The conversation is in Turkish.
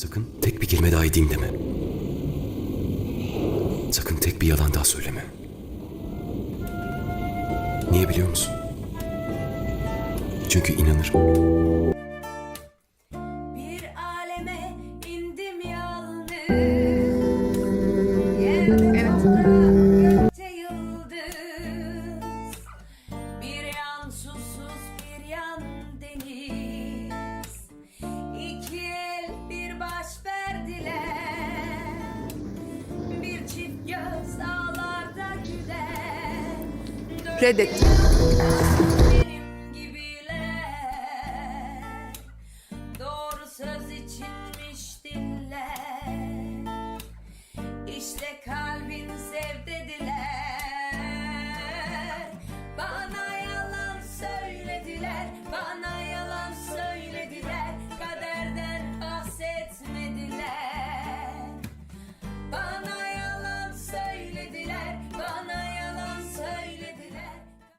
Sakın tek bir kelime daha edeyim. Sakın tek bir yalan daha söyleme. Niye biliyor musun? Çünkü inanırım. Göz